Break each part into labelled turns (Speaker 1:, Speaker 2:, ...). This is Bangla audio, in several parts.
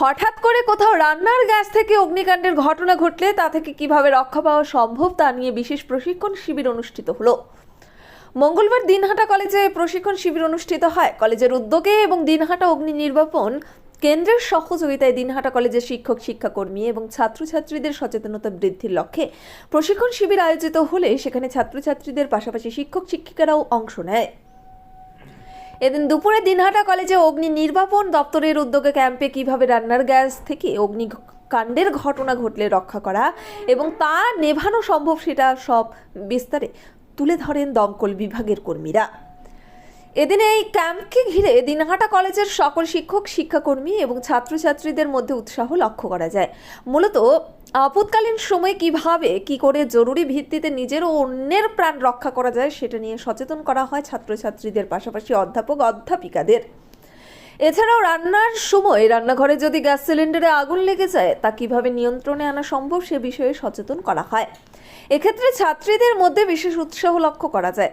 Speaker 1: হঠাৎ করে কোথাও রান্নার গ্যাস থেকে অগ্নিকাণ্ডের ঘটনা ঘটলে তা থেকে কীভাবে রক্ষা পাওয়া সম্ভব তা নিয়ে বিশেষ প্রশিক্ষণ শিবির অনুষ্ঠিত হলো। মঙ্গলবার দিনহাটা কলেজে প্রশিক্ষণ শিবির অনুষ্ঠিত হয়। কলেজের উদ্যোগে এবং দিনহাটা অগ্নি নির্বাপন কেন্দ্রের সহযোগিতায় দিনহাটা কলেজের শিক্ষক, শিক্ষাকর্মী এবং ছাত্রছাত্রীদের সচেতনতা বৃদ্ধির লক্ষ্যে প্রশিক্ষণ শিবির আয়োজিত হলে সেখানে ছাত্রছাত্রীদের পাশাপাশি শিক্ষক, শিক্ষিকারাও অংশ নেয়। এদিন দুপুরে দিনহাটা কলেজে অগ্নি নির্বাপন দপ্তরের উদ্যোগে ক্যাম্পে কীভাবে রান্নার গ্যাস থেকে অগ্নি কাণ্ডের ঘটনা ঘটলে রক্ষা করা এবং তা নেভানো সম্ভব সেটা সব বিস্তারে তুলে ধরেন দমকল বিভাগের কর্মীরা। এদিন এই ক্যাম্পকে ঘিরে দিনহাটা কলেজের সকল শিক্ষক, শিক্ষাকর্মী এবং ছাত্রছাত্রীদের মধ্যে উৎসাহ লক্ষ্য করা যায়। মূলত, আপৎকালীন সময়ে কীভাবে, কি করে জরুরি ভিত্তিতে নিজের ও অন্যের প্রাণ রক্ষা করা যায়, সেটা নিয়ে সচেতন করা হয় ছাত্রছাত্রীদের পাশাপাশি অধ্যাপক, অধ্যাপিকাদের। এছাড়াও রান্নার সময় রান্নাঘরে যদি গ্যাস সিলিন্ডারে আগুন লেগে যায়, তা কীভাবে নিয়ন্ত্রণে আনা সম্ভব, সে বিষয়ে সচেতন করা হয়। এক্ষেত্রে ছাত্রীদের মধ্যে বিশেষ উৎসাহ লক্ষ্য করা যায়।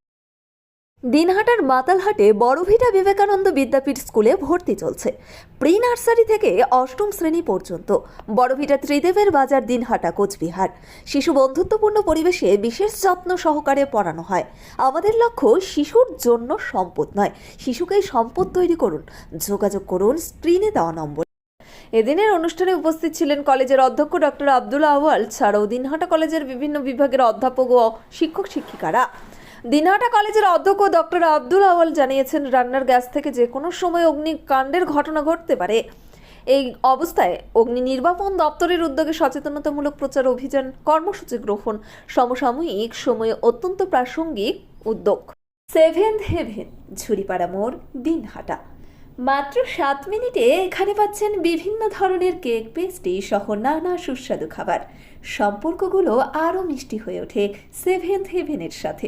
Speaker 1: দিনহাটার মাতালহাটে বড়ভিটা বিবেকানন্দ বিদ্যাপীঠ স্কুলে ভর্তি চলছে। প্রি নার্সারি থেকে অষ্টম শ্রেণি পর্যন্ত। বড়ভিটা ত্রিদেবের বাজার দিনহাটা, কোচবিহার। শিশু বন্ধুত্বপূর্ণ পরিবেশে বিশেষ যত্ন সহকারে পড়ানো হয়। আমাদের লক্ষ্য শিশুর জন্য সম্পদ নয়। শিশুকেই সম্পদ তৈরি করুন। যোগাযোগ করুন স্ক্রিনে দেওয়া নম্বর। এদিনের অনুষ্ঠানে উপস্থিত ছিলেন কলেজের অধ্যক্ষ ডক্টর আব্দুল আওয়াল ছাড়াও দিনহাটা কলেজের বিভিন্ন বিভাগের অধ্যাপক ও শিক্ষক শিক্ষিকারা দিনহাটা কলেজের অধ্যক্ষ ডক্টর আব্দুল আওয়াল জানিয়েছেন, রান্নার গ্যাস থেকে যে কোনো সময় অগ্নিকাণ্ডের ঘটনা ঘটতে পারে। এই অবস্থায় অগ্নি নির্বাপন দপ্তরের উদ্যোগে সচেতনতামূলক প্রচার অভিযান, কর্মসূচি গ্রহণ, সমসাময়িক সময়ে অত্যন্ত প্রাসঙ্গিক উদ্যোগ। সেভেন্থ হেভেন ঝুড়িপাড়া মোড়, দিনহাটা। মাত্র সাত মিনিটে এখানে পাচ্ছেন বিভিন্ন ধরনের কেক পেস্ট্রি সহ নানা সুস্বাদু খাবার। সম্পর্কগুলো আরও মিষ্টি হয়ে ওঠে সেভেন্থ হেভেনের সাথে।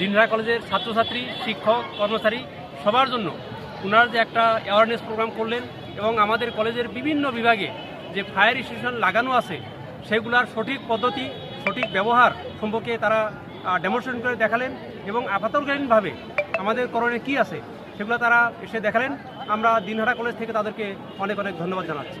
Speaker 2: দিনহাটা কলেজের ছাত্রছাত্রী, শিক্ষক, কর্মচারী, সবার জন্য ওনার যে একটা অ্যাওয়ারনেস প্রোগ্রাম করলেন এবং আমাদের কলেজের বিভিন্ন বিভাগে যে ফায়ার স্টেশন লাগানো আছে, সেগুলার সঠিক পদ্ধতি, সঠিক ব্যবহার সম্পর্কে তারা ডেমনস্ট্রেশন করে দেখালেন এবং আপাতকালীনভাবে আমাদের করণে কি আছে, সেগুলো তারা এসে দেখালেন। আমরা দিনহাটা কলেজ থেকে তাদেরকে অনেক অনেক ধন্যবাদ জানাচ্ছি।